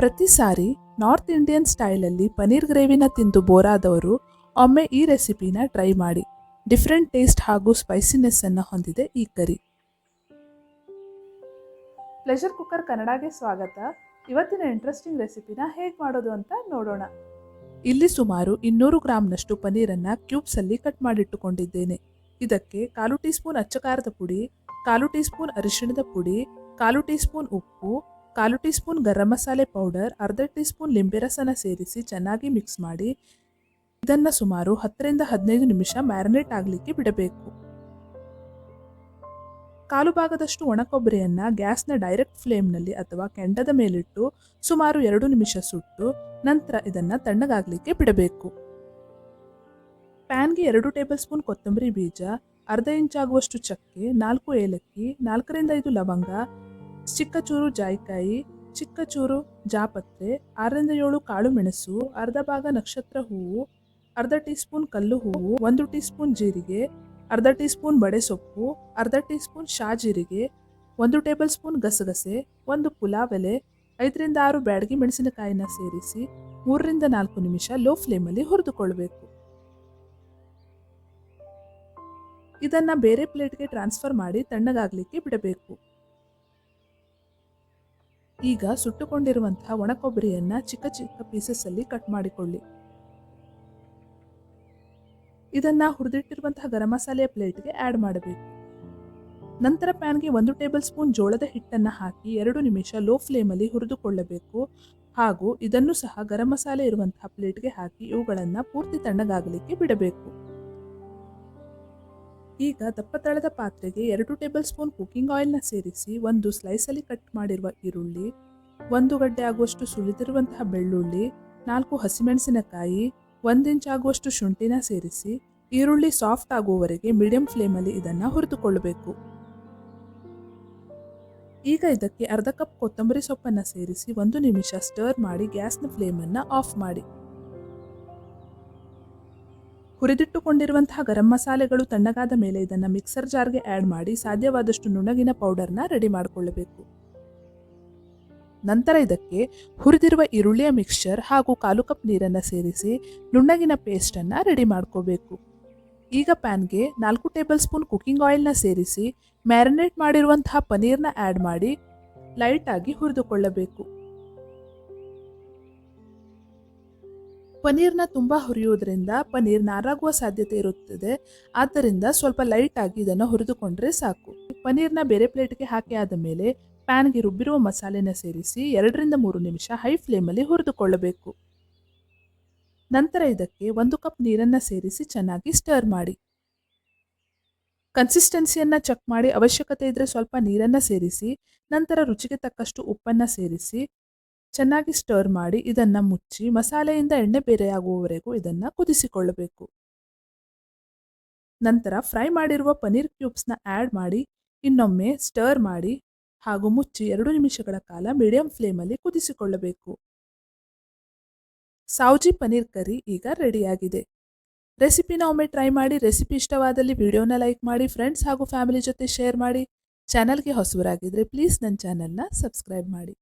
ಪ್ರತಿ ಸಾರಿ north Indian ಸ್ಟೈಲಲ್ಲಿ ಪನೀರ್ ಗ್ರೇವಿನ ತಿಂದು ಬೋರಾದವರು, ಒಮ್ಮೆ ಈ ರೆಸಿಪಿನ ಟ್ರೈ ಮಾಡಿ. ಡಿಫ್ರೆಂಟ್ ಟೇಸ್ಟ್ ಹಾಗೂ ಸ್ಪೈಸಿನೆಸ್ ಅನ್ನು ಹೊಂದಿದೆ ಈ ಕರಿ. ಪ್ಲೆಷರ್ ಕುಕ್ಕರ್ ಕನ್ನಡಗೆ ಸ್ವಾಗತ. ಇವತ್ತಿನ ಇಂಟ್ರೆಸ್ಟಿಂಗ್ ರೆಸಿಪಿನ ಹೇಗೆ ಮಾಡೋದು ಅಂತ ನೋಡೋಣ. ಇಲ್ಲಿ ಸುಮಾರು ಇನ್ನೂರು ಗ್ರಾಮ್ನಷ್ಟು ಪನೀರನ್ನು ಕ್ಯೂಬ್ಸಲ್ಲಿ ಕಟ್ ಮಾಡಿಟ್ಟುಕೊಂಡಿದ್ದೇನೆ. ಇದಕ್ಕೆ ಕಾಲು ಟೀ ಸ್ಪೂನ್ ಅಚ್ಚಕಾರದ ಪುಡಿ, ಕಾಲು ಟೀ ಸ್ಪೂನ್ ಅರಿಶಿಣದ ಪುಡಿ, ಕಾಲು ಟೀ ಸ್ಪೂನ್ ಉಪ್ಪು ಕಾಲು tea spoon garam masala powder, ಅರ್ಧ ಟೀ ಸ್ಪೂನ್ ಲಿಂಬೆ ರಸನ ಸೇರಿಸಿ ಚೆನ್ನಾಗಿ ಮಿಕ್ಸ್ ಮಾಡಿ ಇದನ್ನು ಸುಮಾರು ಹತ್ತರಿಂದ ಹದಿನೈದು ನಿಮಿಷ ಮ್ಯಾರಿನೇಟ್ ಆಗಲಿಕ್ಕೆ ಬಿಡಬೇಕು. ಕಾಲು ಭಾಗದಷ್ಟು ಒಣ ಕೊಬ್ಬರಿಯನ್ನು ಗ್ಯಾಸ್ನ ಡೈರೆಕ್ಟ್ ಫ್ಲೇಮ್ನಲ್ಲಿ ಅಥವಾ ಕೆಂಡದ ಮೇಲಿಟ್ಟು ಸುಮಾರು ಎರಡು ನಿಮಿಷ ಸುಟ್ಟು ನಂತರ ಇದನ್ನು ತಣ್ಣಗಾಗಲಿಕ್ಕೆ ಬಿಡಬೇಕು. ಪ್ಯಾನ್ಗೆ ಎರಡು ಟೇಬಲ್ ಸ್ಪೂನ್ ಕೊತ್ತಂಬರಿ ಬೀಜ, ಅರ್ಧ ಇಂಚಾಗುವಷ್ಟು ಚಕ್ಕೆ, ನಾಲ್ಕು ಏಲಕ್ಕಿ, ನಾಲ್ಕರಿಂದ ಐದು ಲವಂಗ ಚಿಕ್ಕ ಚೂರು ಜಾಯಿಕಾಯಿ ಚಿಕ್ಕ ಚೂರು ಜಾಪತ್ರೆ, ಆರರಿಂದ ಏಳು ಕಾಳು ಮೆಣಸು ಅರ್ಧ ಭಾಗ ನಕ್ಷತ್ರ ಹೂವು, ಅರ್ಧ ಟೀ ಸ್ಪೂನ್ ಕಲ್ಲು ಹೂವು, ಒಂದು ಟೀ ಸ್ಪೂನ್ ಜೀರಿಗೆ, ಅರ್ಧ ಟೀ ಸ್ಪೂನ್ ಬಡೆ ಸೊಪ್ಪು, ಅರ್ಧ ಟೀ ಸ್ಪೂನ್ ಶಾ ಜೀರಿಗೆ, ಒಂದು ಟೇಬಲ್ ಸ್ಪೂನ್ ಗಸಗಸೆ, ಒಂದು ಪುಲಾವ್ ಎಲೆ ಐದರಿಂದ ಆರು ಬ್ಯಾಡಗಿ ಮೆಣಸಿನಕಾಯಿನ ಸೇರಿಸಿ ಮೂರರಿಂದ ನಾಲ್ಕು ನಿಮಿಷ ಲೋ ಫ್ಲೇಮಲ್ಲಿ ಹುರಿದುಕೊಳ್ಬೇಕು. ಇದನ್ನು ಬೇರೆ ಪ್ಲೇಟ್ಗೆ ಟ್ರಾನ್ಸ್ಫರ್ ಮಾಡಿ ತಣ್ಣಗಾಗಲಿಕ್ಕೆ ಬಿಡಬೇಕು. ಈಗ ಸುಟ್ಟುಕೊಂಡಿರುವಂತಹ ಒಣ ಕೊಬ್ಬರಿಯನ್ನ ಚಿಕ್ಕ ಚಿಕ್ಕ ಪೀಸಸ್ ಅಲ್ಲಿ ಕಟ್ ಮಾಡಿಕೊಳ್ಳಿ. ಇದನ್ನು ಹುರಿದಿಟ್ಟಿರುವಂತಹ ಗರಂ ಮಸಾಲೆಯ ಪ್ಲೇಟ್ಗೆ ಆ್ಯಡ್ ಮಾಡಬೇಕು. ನಂತರ ಪ್ಯಾನ್ಗೆ ಒಂದು ಟೇಬಲ್ ಸ್ಪೂನ್ ಜೋಳದ ಹಿಟ್ಟನ್ನು ಹಾಕಿ ಎರಡು ನಿಮಿಷ ಲೋ ಫ್ಲೇಮಲ್ಲಿ ಹುರಿದುಕೊಳ್ಳಬೇಕು. ಹಾಗೂ ಇದನ್ನು ಸಹ ಗರಂ ಮಸಾಲೆ ಇರುವಂತಹ ಪ್ಲೇಟ್ಗೆ ಹಾಕಿ ಇವುಗಳನ್ನು ಪೂರ್ತಿ ತಣ್ಣಗಾಗಲಿಕ್ಕೆ ಬಿಡಬೇಕು. ಈಗ ದಪ್ಪ ತಳದ ಪಾತ್ರೆಗೆ ಎರಡು ಟೇಬಲ್ ಸ್ಪೂನ್ ಕುಕಿಂಗ್ ಆಯಿಲ್ನ ಸೇರಿಸಿ ಒಂದು ಸ್ಲೈಸಲ್ಲಿ ಕಟ್ ಮಾಡಿರುವ ಈರುಳ್ಳಿ, ಒಂದು ಗಡ್ಡೆ ಆಗುವಷ್ಟು ಸುಲಿದಿರುವಂತಹ ಬೆಳ್ಳುಳ್ಳಿ, ನಾಲ್ಕು ಹಸಿಮೆಣಸಿನಕಾಯಿ, ಒಂದು ಇಂಚ್ ಆಗುವಷ್ಟು ಶುಂಠಿನ ಸೇರಿಸಿ ಈರುಳ್ಳಿ ಸಾಫ್ಟ್ ಆಗುವವರೆಗೆ ಮೀಡಿಯಂ ಫ್ಲೇಮಲ್ಲಿ ಇದನ್ನು ಹುರಿದುಕೊಳ್ಳಬೇಕು. ಈಗ ಇದಕ್ಕೆ ಅರ್ಧ ಕಪ್ ಕೊತ್ತಂಬರಿ ಸೊಪ್ಪನ್ನು ಸೇರಿಸಿ ಒಂದು ನಿಮಿಷ ಸ್ಟರ್ ಮಾಡಿ ಗ್ಯಾಸ್ನ ಫ್ಲೇಮನ್ನು ಆಫ್ ಮಾಡಿ. ಹುರಿದಿಟ್ಟುಕೊಂಡಿರುವಂತಹ ಗರಂ ಮಸಾಲೆಗಳು ತಣ್ಣಗಾದ ಮೇಲೆ ಇದನ್ನು ಮಿಕ್ಸರ್ ಜಾರ್ಗೆ ಆ್ಯಡ್ ಮಾಡಿ ಸಾಧ್ಯವಾದಷ್ಟು ನುಣಗಿನ ಪೌಡರ್ನ ರೆಡಿ ಮಾಡಿಕೊಳ್ಳಬೇಕು. ನಂತರ ಇದಕ್ಕೆ ಹುರಿದಿರುವ ಈರುಳ್ಳಿಯ ಮಿಕ್ಸ್ಚರ್ ಹಾಗೂ ಕಾಲು ಕಪ್ ನೀರನ್ನು ಸೇರಿಸಿ ನುಣ್ಣಗಿನ ಪೇಸ್ಟನ್ನು ರೆಡಿ ಮಾಡ್ಕೋಬೇಕು. ಈಗ ಪ್ಯಾನ್ಗೆ ನಾಲ್ಕು ಟೇಬಲ್ ಸ್ಪೂನ್ ಕುಕ್ಕಿಂಗ್ ಆಯಿಲ್ನ ಸೇರಿಸಿ ಮ್ಯಾರಿನೇಟ್ ಮಾಡಿರುವಂತಹ ಪನೀರ್ನ ಆ್ಯಡ್ ಮಾಡಿ ಲೈಟಾಗಿ ಹುರಿದುಕೊಳ್ಳಬೇಕು. ಪನೀರ್ನ ತುಂಬ ಹುರಿಯುವುದರಿಂದ ಪನೀರ್ ನಾರಾಗುವ ಸಾಧ್ಯತೆ ಇರುತ್ತದೆ. ಆದ್ದರಿಂದ ಸ್ವಲ್ಪ ಲೈಟಾಗಿ ಇದನ್ನು ಹುರಿದುಕೊಂಡ್ರೆ ಸಾಕು. ಪನೀರ್ನ ಬೇರೆ ಪ್ಲೇಟ್ಗೆ ಹಾಕಿ ಆದ ಮೇಲೆ ಪ್ಯಾನ್ಗೆ ರುಬ್ಬಿರುವ ಮಸಾಲೆನ ಸೇರಿಸಿ ಎರಡರಿಂದ ಮೂರು ನಿಮಿಷ ಹೈ ಫ್ಲೇಮಲ್ಲಿ ಹುರಿದುಕೊಳ್ಳಬೇಕು. ನಂತರ ಇದಕ್ಕೆ ಒಂದು ಕಪ್ ನೀರನ್ನು ಸೇರಿಸಿ ಚೆನ್ನಾಗಿ ಸ್ಟರ್ ಮಾಡಿ. ಕನ್ಸಿಸ್ಟೆನ್ಸಿಯನ್ನು ಚೆಕ್ ಮಾಡಿ ಅವಶ್ಯಕತೆ ಇದ್ದರೆ ಸ್ವಲ್ಪ ನೀರನ್ನು ಸೇರಿಸಿ, ನಂತರ ರುಚಿಗೆ ತಕ್ಕಷ್ಟು ಉಪ್ಪನ್ನು ಸೇರಿಸಿ ಚೆನ್ನಾಗಿ ಸ್ಟರ್ ಮಾಡಿ ಇದನ್ನು ಮುಚ್ಚಿ ಮಸಾಲೆಯಿಂದ ಎಣ್ಣೆ ಬೇರೆಯಾಗುವವರೆಗೂ ಇದನ್ನು ಕುದಿಸಿಕೊಳ್ಳಬೇಕು. ನಂತರ ಫ್ರೈ ಮಾಡಿರುವ ಪನೀರ್ ಕ್ಯೂಬ್ಸ್ನ ಆ್ಯಡ್ ಮಾಡಿ ಇನ್ನೊಮ್ಮೆ ಸ್ಟರ್ ಮಾಡಿ ಹಾಗೂ ಮುಚ್ಚಿ ಎರಡು ನಿಮಿಷಗಳ ಕಾಲ ಮೀಡಿಯಂ ಫ್ಲೇಮಲ್ಲಿ ಕುದಿಸಿಕೊಳ್ಳಬೇಕು. ಸಾವ್ಜಿ ಪನೀರ್ ಕರಿ ಈಗ ರೆಡಿಯಾಗಿದೆ. ರೆಸಿಪಿನ ಒಮ್ಮೆ ಟ್ರೈ ಮಾಡಿ, ರೆಸಿಪಿ ಇಷ್ಟವಾದಲ್ಲಿ ವಿಡಿಯೋನ ಲೈಕ್ ಮಾಡಿ ಫ್ರೆಂಡ್ಸ್ ಹಾಗೂ ಫ್ಯಾಮಿಲಿ ಜೊತೆ ಶೇರ್ ಮಾಡಿ ಚಾನಲ್ಗೆ ಹೊಸವರಾಗಿದ್ದರೆ ಪ್ಲೀಸ್ ನನ್ನ ಚಾನಲ್ನ ಸಬ್ಸ್ಕ್ರೈಬ್ ಮಾಡಿ.